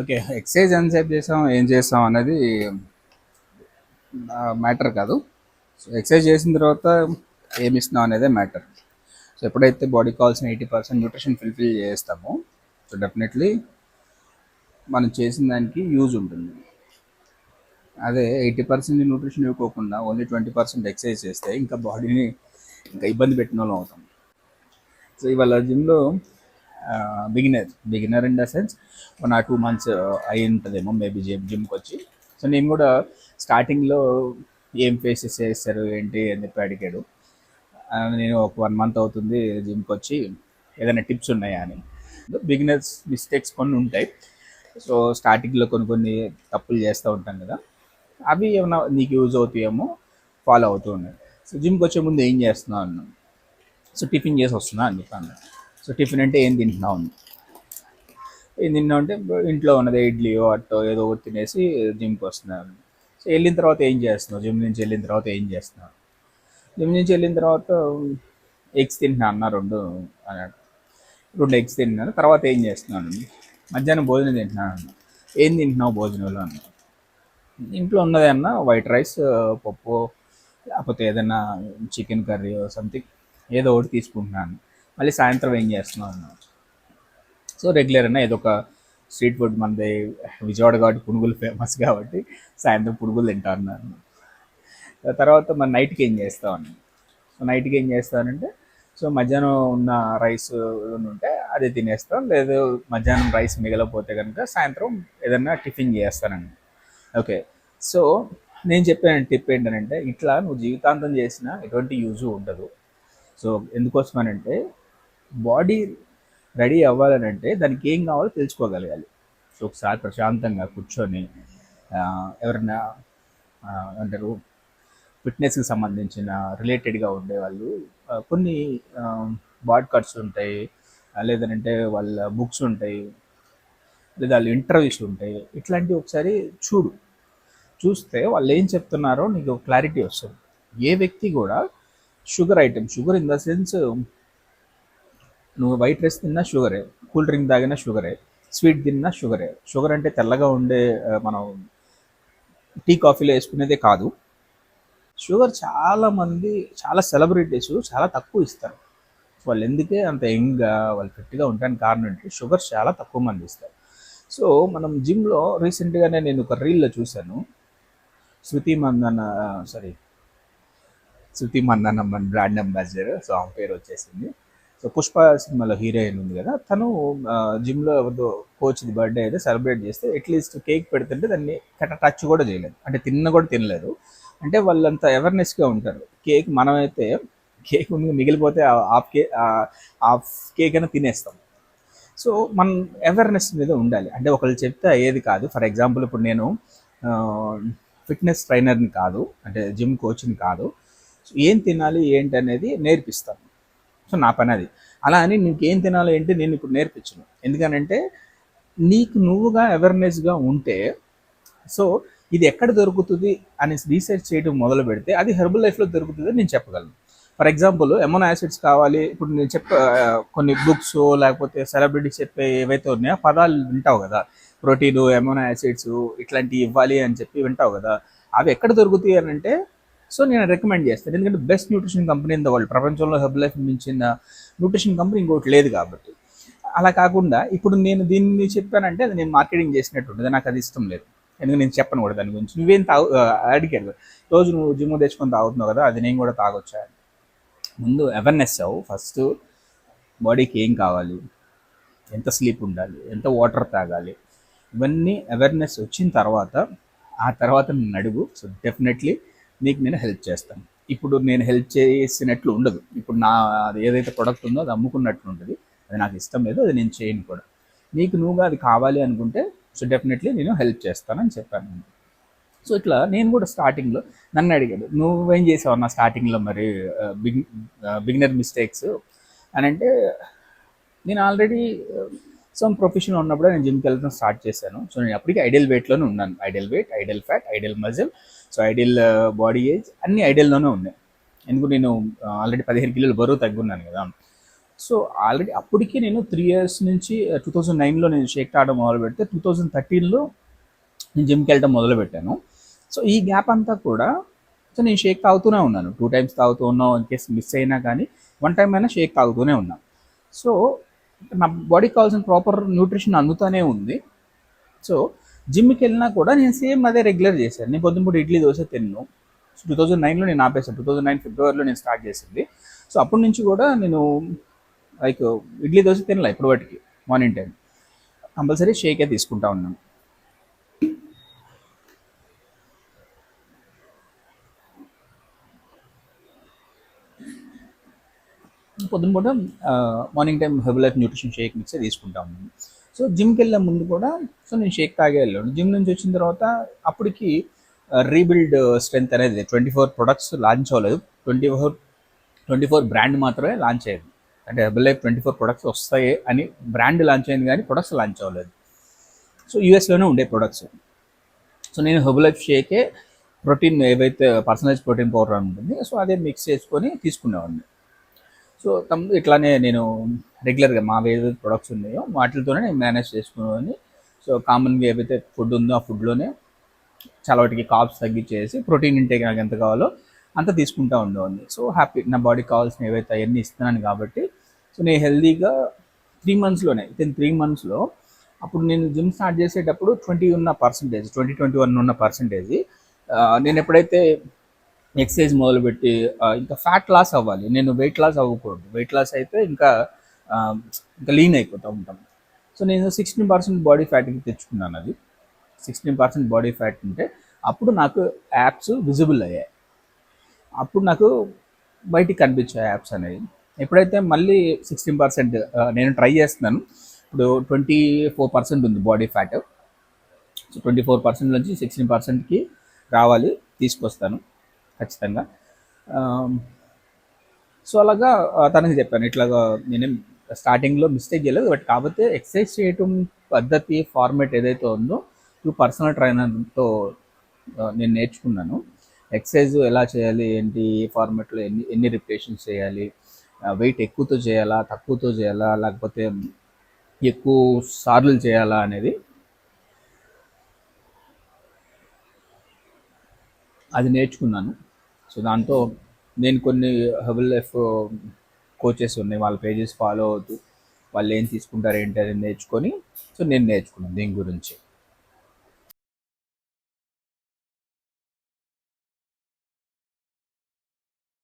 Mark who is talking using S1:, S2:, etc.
S1: Okay exercise ఎంతసేపు చేసాం ఏం చేసాం అనేది మ్యాటర్ కాదు. సో ఎక్సర్సైజ్ చేసిన తర్వాత ఏమి ఇస్తున్నాం అనేదే మ్యాటర్. సో ఎప్పుడైతే బాడీ కావాల్సిన ఎయిటీ పర్సెంట్ న్యూట్రిషన్ ఫుల్ఫిల్ చేస్తామో సో డెఫినెట్లీ మనం చేసిన దానికి యూజ్ ఉంటుంది. అదే ఎయిటీ పర్సెంట్ న్యూట్రిషన్ ఇవ్వకోకుండా ఓన్లీ ట్వంటీ పర్సెంట్ ఎక్సర్సైజ్ చేస్తే ఇంకా బాడీని ఇంకా ఇబ్బంది పెట్టిన వాళ్ళం అవుతాం. సో ఇవాళ జిమ్లో beginner beginner in the sense one or two months అయి ఉంటుందేమో మేబీ జిమ్ జిమ్కి వచ్చి. సో నేను కూడా స్టార్టింగ్లో ఏం ఫేసెస్ చేస్తారు ఏంటి అని చెప్పి అడిగాడు. నేను ఒక వన్ మంత్ అవుతుంది జిమ్కి వచ్చి ఏదైనా టిప్స్ ఉన్నాయా అని. బిగినర్స్ మిస్టేక్స్ కొన్ని ఉంటాయి. సో స్టార్టింగ్లో కొన్ని కొన్ని తప్పులు చేస్తూ ఉంటాం కదా. అవి ఏమైనా నీకు యూజ్ అవుతాయేమో ఫాలో అవుతూ ఉన్నాయి. సో జిమ్కి వచ్చే ముందు ఏం చేస్తున్నావు అన్నాను సో టిఫిన్ చేసి వస్తున్నా అని చెప్పాను సో టిఫిన్ అంటే ఏం తింటున్నావు అని. ఏం తిన్నావు అంటే ఇంట్లో ఉన్నది ఇడ్లీయో అట్టో ఏదో ఒకటి తినేసి జిమ్కి వస్తున్నాను. సో వెళ్ళిన తర్వాత ఏం చేస్తున్నావు? జిమ్ నుంచి వెళ్ళిన తర్వాత ఏం చేస్తున్నావు? జిమ్ నుంచి వెళ్ళిన తర్వాత ఎగ్స్ తింటున్నా అన్న రెండు అన్నాడు. రెండు ఎగ్స్ తింటున్నాను తర్వాత ఏం చేస్తున్నాను? మధ్యాహ్నం భోజనం తింటున్నాను ఏం తింటున్నావు భోజనంలో అన్న? ఇంట్లో ఉన్నది అన్న వైట్ రైస్ పప్పు లేకపోతే ఏదైనా చికెన్ కర్రీ సంథింగ్ ఏదో ఒకటి తీసుకుంటున్నాను మళ్ళీ సాయంత్రం ఏం చేస్తున్నావు సో రెగ్యులర్ అయినా ఏదో ఒక స్ట్రీట్ ఫుడ్ మనది విజయవాడ కాబట్టి పునుగులు ఫేమస్ కాబట్టి సాయంత్రం పునుగులు తింటా అన్నాను. తర్వాత మన నైట్కి ఏం చేస్తామని సో నైట్కి ఏం చేస్తానంటే సో మధ్యాహ్నం ఉన్న రైస్ ఉంటే అది తినేస్తాం లేదు మధ్యాహ్నం రైస్ మిగలపోతే కనుక సాయంత్రం ఏదైనా టిఫిన్ చేస్తానండి ఓకే. సో నేను చెప్పాను టిప్ ఏంటంటే ఇట్లా నువ్వు జీవితాంతం చేసినా ఎటువంటి యూజు ఉండదు. సో ఎందుకోసమనంటే బాడీ రెడీ అవ్వాలనంటే దానికి ఏం కావాలో తెలుసుకోగలగాలి. సో ఒకసారి ప్రశాంతంగా కూర్చొని ఎవరైనా అంటారు ఫిట్నెస్కి సంబంధించిన రిలేటెడ్గా ఉండేవాళ్ళు కొన్ని బాడ్కాట్స్ ఉంటాయి లేదంటే వాళ్ళ బుక్స్ ఉంటాయి లేదా వాళ్ళ ఇంటర్వ్యూస్ ఉంటాయి ఇట్లాంటివి ఒకసారి చూడు. చూస్తే వాళ్ళు ఏం చెప్తున్నారో నీకు క్లారిటీ వస్తుంది. ఏ వ్యక్తి కూడా sugar item sugar in the sense నువ్వు వైట్ రైస్ తిన్నా షుగరే కూల్ డ్రింక్ తాగినా షుగరే స్వీట్ తిన్నా షుగరే. షుగర్ అంటే తెల్లగా ఉండే మనం టీ కాఫీలో వేసుకునేదే కాదు. షుగర్ చాలా మంది చాలా సెలబ్రిటీస్ చాలా తక్కువ ఇస్తారు. వాళ్ళు ఎందుకే అంత యంగ్గా వాళ్ళు ఫిట్గా ఉండడానికి కారణం ఏంటి షుగర్ చాలా తక్కువ మంది ఇస్తారు. సో మనం జిమ్లో రీసెంట్గానే నేను ఒక రీల్లో చూశాను. శృతి మందన సారీ శృతి మందన మన బ్రాండ్ అంబాసిడర్ సో ఆమె పేరు వచ్చేసింది. పుష్ప సినిమాలో హీరోయిన్ ఉంది కదా తను జిమ్లో ఎవరిదో కోచ్ది బర్త్డే అయితే సెలబ్రేట్ చేస్తే అట్లీస్ట్ కేక్ పెడుతుంటే దాన్ని కట్ట టచ్ కూడా చేయలేదు. అంటే తిన్న కూడా తినలేదు. అంటే వాళ్ళంతా అవేర్నెస్గా ఉంటారు. కేక్ మనమైతే కేక్ ముందు మిగిలిపోతే ఆఫ్ హాఫ్ కే హాఫ్ కేక్ అయినా తినేస్తాం. సో మనం అవేర్నెస్ మీద ఉండాలి. అంటే ఒకళ్ళు చెప్తే అయ్యేది కాదు. ఫర్ ఎగ్జాంపుల్ ఇప్పుడు నేను ఫిట్నెస్ ట్రైనర్ని కాదు. అంటే జిమ్ కోచ్ని కాదు. సో ఏం తినాలి ఏంటి అనేది నేర్పిస్తాను. సో నా పని అది. అలా అని నీకు ఏం తినాలి ఏంటి నేను ఇప్పుడు నేర్పించను. ఎందుకనంటే నీకు నువ్వుగా అవేర్నెస్గా ఉంటే సో ఇది ఎక్కడ దొరుకుతుంది అని రీసెర్చ్ చేయడం మొదలు పెడితే అది హెర్బల్ లైఫ్లో దొరుకుతుంది నేను చెప్పగలను. ఫర్ ఎగ్జాంపుల్ ఎమోనో యాసిడ్స్ కావాలి. ఇప్పుడు నేను చెప్ప కొన్ని బుక్స్ లేకపోతే సెలబ్రిటీస్ చెప్పే ఏవైతే ఉన్నాయో పదాలు వింటావు కదా. ప్రోటీన్ ఎమోనో యాసిడ్స్ ఇట్లాంటివి ఇవ్వాలి అని చెప్పి వింటావు కదా. అవి ఎక్కడ దొరుకుతాయి అని అంటే సో నేను రికమెండ్ చేస్తాను. ఎందుకంటే best nutrition company in the world ప్రపంచంలో హెబ్ లైఫ్ మించిన న్యూట్రిషన్ కంపెనీ ఇంకోటి లేదు కాబట్టి. అలా కాకుండా ఇప్పుడు నేను దీన్ని చెప్పానంటే అది నేను మార్కెటింగ్ చేసినట్టు నాకు అది ఇష్టం లేదు. ఎందుకంటే నేను చెప్పను కూడా దాని గురించి. నువ్వేం తాగు అడిగాడు రోజు నువ్వు జిమ్ తెచ్చుకొని తాగుతున్నావు కదా అది నేను కూడా తాగొచ్చా? ముందు అవేర్నెస్ అవ్వు ఫస్ట్. బాడీకి ఏం కావాలి? ఎంత స్లీప్ ఉండాలి? ఎంత వాటర్ తాగాలి? ఇవన్నీ అవేర్నెస్ వచ్చిన తర్వాత ఆ తర్వాత నేను అడుగు. సో డెఫినెట్లీ నీకు నేను హెల్ప్ చేస్తాను. ఇప్పుడు నేను హెల్ప్ చేసినట్లు ఉండదు. ఇప్పుడు నా అది ఏదైతే ప్రొడక్ట్ ఉందో అది అమ్ముకున్నట్లు ఉంటుంది అది నాకు ఇష్టం లేదు అది నేను చేయను కూడా. నీకు నువ్వుగా అది కావాలి అనుకుంటే సో డెఫినెట్లీ నేను హెల్ప్ చేస్తానని చెప్పాను. సో ఇట్లా నేను కూడా స్టార్టింగ్లో నన్ను అడిగాడు నువ్వేం చేసావు నా స్టార్టింగ్లో మరి బిగ్ బిగినర్ మిస్టేక్స్ అని అంటే నేను ఆల్రెడీ సమ్ ప్రొఫెషన్ ఉన్నప్పుడే నేను జిమ్కి వెళ్ళడం స్టార్ట్ చేశాను. సో నేను అప్పటికి ఐడియల్ వెయిట్లోనే ఉన్నాను. Ideal weight ideal fat ideal muscle so ideal body age అన్ని ఐడియల్లోనే ఉన్నాయి. ఎందుకు నేను uh, ఆల్రెడీ పదిహేను కిలోలు బరువు తగ్గున్నాను కదా. సో ఆల్రెడీ అప్పటికి నేను త్రీ ఇయర్స్ నుంచి టూ థౌజండ్ నైన్లో నేను షేక్ తాగడం మొదలు పెడితే టూ థౌజండ్ థర్టీన్లో నేను జిమ్కి వెళ్ళడం మొదలు పెట్టాను. సో ఈ గ్యాప్ అంతా కూడా సో నేను షేక్ తాగుతూనే ఉన్నాను. టూ టైమ్స్ తాగుతూ ఉన్నాం ఇన్ కేస్ మిస్ అయినా కానీ వన్ టైం అయినా షేక్ తాగుతూనే ఉన్నాను సో నా బాడీకి కావాల్సిన ప్రాపర్ న్యూట్రిషన్ అందుతూనే ఉంది. సో జిమ్కి వెళ్ళినా కూడా నేను సేమ్ అదే రెగ్యులర్ చేశాను. నేను పొద్దున ఇడ్లీ దోశ తిన్ను. టూ థౌజండ్ నైన్లో నేను ఆపేసాను టూ థౌజండ్ నైన్ ఫిబ్రవరిలో నేను స్టార్ట్ చేసింది. సో అప్పటి నుంచి కూడా నేను లైక్ ఇడ్లీ దోశ తినలే ఇప్పుడు వాటికి మార్నింగ్ టైం. కంపల్సరీ షేకే తీసుకుంటా ఉన్నాను. పొద్దున పూట morning time herbal nutrition shake మిక్సే తీసుకుంటా ఉన్నాను. సో జిమ్కి వెళ్ళే ముందు కూడా సో నేను షేక్ తాగే వెళ్ళాను. జిమ్ నుంచి వచ్చిన తర్వాత అప్పటికి రీబిల్డ్ స్ట్రెంత్ అనేది ట్వంటీ ఫోర్ ప్రొడక్ట్స్ లాంచ్ అవ్వలేదు. Twenty four twenty four brand మాత్రమే లాంచ్ అయ్యింది. అంటే Herbalife twenty four products వస్తాయి అని బ్రాండ్ లాంచ్ అయింది కానీ ప్రొడక్ట్స్ లాంచ్ అవ్వలేదు. సో యూఎస్లోనే ఉండే ప్రొడక్ట్స్ సో నేను హెర్బల్ లైఫ్ షేకే ప్రోటీన్ ఏవైతే పర్సనలైజ్ ప్రోటీన్ పౌడర్ అని ఉంటుంది సో అదే మిక్స్ చేసుకొని తీసుకునేవాడిని. సో తమ్ ఇట్లానే నేను రెగ్యులర్గా మా ఏదైతే ప్రొడక్ట్స్ ఉన్నాయో వాటితోనే నేను మేనేజ్ చేసుకున్నాను. సో కామన్గా ఏవైతే ఫుడ్ ఉందో ఆ ఫుడ్లోనే చాలా వాటికి కాప్స్ తగ్గించేసి ప్రోటీన్ ఇంటేక్ నాకు ఎంత కావాలో అంత తీసుకుంటా ఉండేవాడిని. సో హ్యాపీ నా బాడీకి కావాల్సిన ఏవైతే అవన్నీ ఇస్తున్నాను కాబట్టి సో నేను హెల్దీగా త్రీ మంత్స్లోనే విత్ ఇన్ త్రీ మంత్స్లో అప్పుడు నేను జిమ్ స్టార్ట్ చేసేటప్పుడు ట్వంటీ ఉన్న పర్సంటేజ్ ట్వంటీ ట్వంటీ వన్ ఉన్న పర్సంటేజ్ నేను ఎప్పుడైతే ఎక్సర్సైజ్ మొదలుపెట్టి ఇంకా ఫ్యాట్ లాస్ అవ్వాలి నేను వెయిట్ లాస్ అవ్వకూడదు. వెయిట్ లాస్ అయితే ఇంకా ఇంకా లీన్ అయిపోతూ ఉంటాం. సో నేను సిక్స్టీన్ పర్సెంట్ బాడీ ఫ్యాట్కి తెచ్చుకున్నాను అది. సిక్స్టీన్ పర్సెంట్ బాడీ ఫ్యాట్ ఉంటే అప్పుడు నాకు యాప్స్ విజిబుల్ అయ్యాయి. అప్పుడు నాకు బయటికి కనిపించాయి యాప్స్ అనేవి. ఎప్పుడైతే మళ్ళీ సిక్స్టీన్ పర్సెంట్ నేను ట్రై చేస్తున్నాను ఇప్పుడు ట్వంటీ ఫోర్ పర్సెంట్ ఉంది body fat so twenty four percent నుంచి సిక్స్టీన్ పర్సెంట్కి రావాలి తీసుకొస్తాను ఖచ్చితంగా. సో అలాగా తనకి చెప్పాను ఇట్లాగా నేనేం స్టార్టింగ్లో మిస్టేక్ చేయలేదు. బట్ కాకపోతే ఎక్సర్సైజ్ చేయటం పద్ధతి ఫార్మేట్ ఏదైతే ఉందో ఇప్పుడు పర్సనల్ ట్రైనర్తో నేను నేర్చుకున్నాను. ఎక్సర్సైజ్ ఎలా చేయాలి ఏంటి ఏ ఫార్మేట్లో ఎన్ని ఎన్ని రిపిటేషన్స్ చేయాలి వెయిట్ ఎక్కువతో చేయాలా తక్కువతో చేయాలా లేకపోతే ఎక్కువ సార్లు చేయాలా అనేది అది నేర్చుకున్నాను. సో దాంతో నేను కొన్ని హెబుల్ లైఫ్ కోచెస్ ఉన్నాయి. వాళ్ళ పేజెస్ ఫాలో అవుతూ వాళ్ళు ఏం తీసుకుంటారు ఏంటి అని నేర్చుకొని సో నేను నేర్చుకున్నాను దీని గురించి.